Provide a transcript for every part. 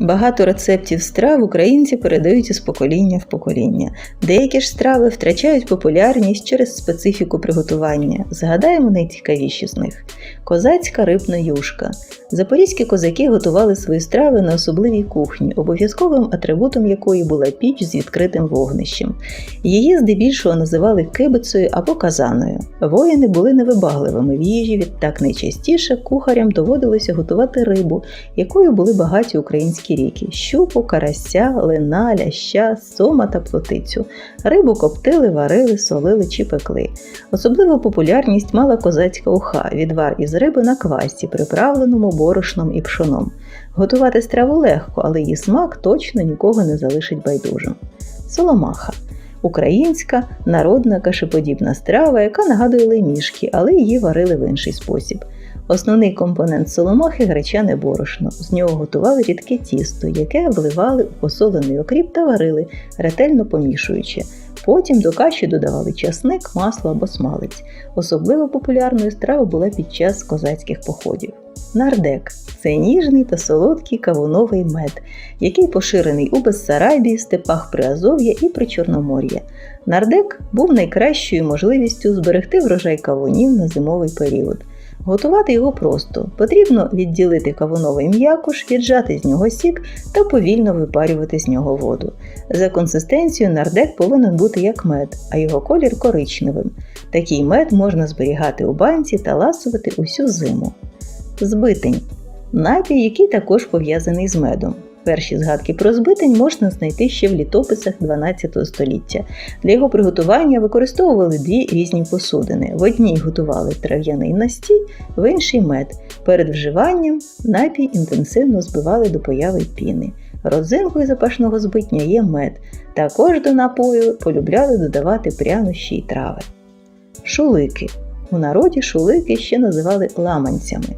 Багато рецептів страв українці передають із покоління в покоління. Деякі ж страви втрачають популярність через специфіку приготування. Згадаємо найцікавіші з них: козацька рибна юшка. Запорізькі козаки готували свої страви на особливій кухні, обов'язковим атрибутом якої була піч з відкритим вогнищем. Її здебільшого називали кибицею або казаною. Воїни були невибагливими в їжі, відтак найчастіше кухарям доводилося готувати рибу, якою були багаті українські ріки: щупу, карася, лина, ляща, сома та плотицю. Рибу коптили, варили, солили чи пекли. Особливу популярність мала козацька уха відвар із риби на квасі, приправленому борошном і пшоном. Готувати страву легко, але її смак точно нікого не залишить байдужим. Соломаха українська народна кашеподібна страва, яка нагадує лемішки, але її варили в інший спосіб. Основний компонент соломахи гречане борошно. З нього готували рідке тісто, яке вливали у посолений окріп та варили, ретельно помішуючи. Потім до каші додавали часник, масло або смалець. Особливо популярною стравою була під час козацьких походів. Нардек це ніжний та солодкий кавуновий мед, який поширений у Бессарабії, степах Приазов'я і Причорномор'я. Нардек був найкращою можливістю зберегти врожай кавунів на зимовий період. Готувати його просто. Потрібно відділити кавуновий м'якуш, віджати з нього сік та повільно випарювати з нього воду. За консистенцією нардек повинен бути як мед, а його колір коричневим. Такий мед можна зберігати у банці та ласувати усю зиму. Збитень напій, який також пов'язаний з медом. Перші згадки про збитень можна знайти ще в літописах 12 століття. Для його приготування використовували дві різні посудини. В одній готували трав'яний настій, в іншій мед. Перед вживанням напій інтенсивно збивали до появи піни. Родзинкою запашного збитня є мед. Також до напою полюбляли додавати прянощі й трави. Шулики. У народі шулики ще називали ламанцями.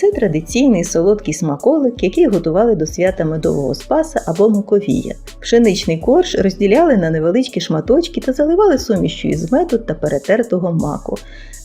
Це традиційний солодкий смаколик, який готували до свята медового спаса або маковія. Пшеничний корж розділяли на невеличкі шматочки та заливали сумішчю із меду та перетертого маку.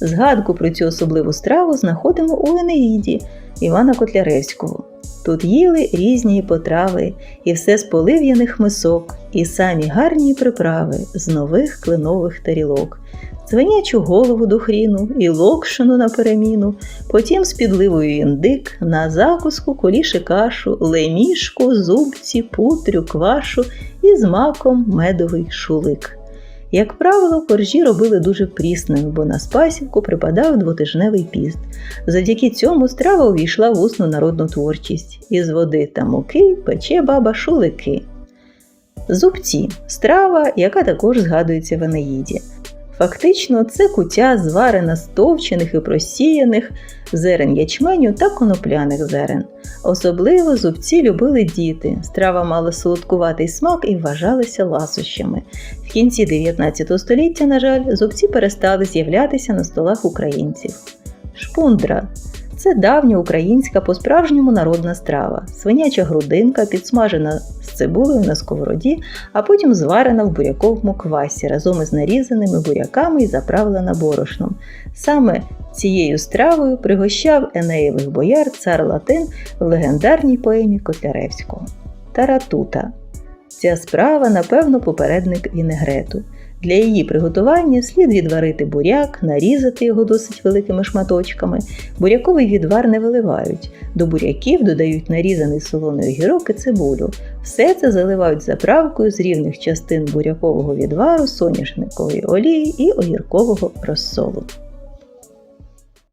Згадку про цю особливу страву знаходимо у Енеїді Івана Котляревського. Тут їли різні потрави, і все з полив'яних мисок, і самі гарні приправи з нових кленових тарілок свинячу голову до хріну і локшину на переміну, потім з підливою індик, на закуску коліше кашу, лемішку, зубці, путрю, квашу і з маком медовий шулик. Як правило, коржі робили дуже прісними, бо на спасівку припадав двотижневий піст. Завдяки цьому страва увійшла в усну народну творчість. Із води та муки пече баба шулики. Зубці страва, яка також згадується в Енеїді. Фактично, це куття зварена з товчених і просіяних зерен ячменю та конопляних зерен. Особливо зубці любили діти. Страва мала солодкуватий смак і вважалася ласощами. В кінці 19 століття, на жаль, зубці перестали з'являтися на столах українців. Шпундра це давня українська по-справжньому народна страва, свиняча грудинка, підсмажена з цибулею на сковороді, а потім зварена в буряковому квасі разом із нарізаними буряками і заправлена борошном. Саме цією стравою пригощав Енеєвих бояр цар Латин в легендарній поемі Котляревського. Таратута. Ця справа, напевно, попередник вінегрету. Для її приготування слід відварити буряк, нарізати його досить великими шматочками. Буряковий відвар не виливають. До буряків додають нарізаний солоний огірок і цибулю. Все це заливають заправкою з рівних частин бурякового відвару, соняшникової олії і огіркового розсолу.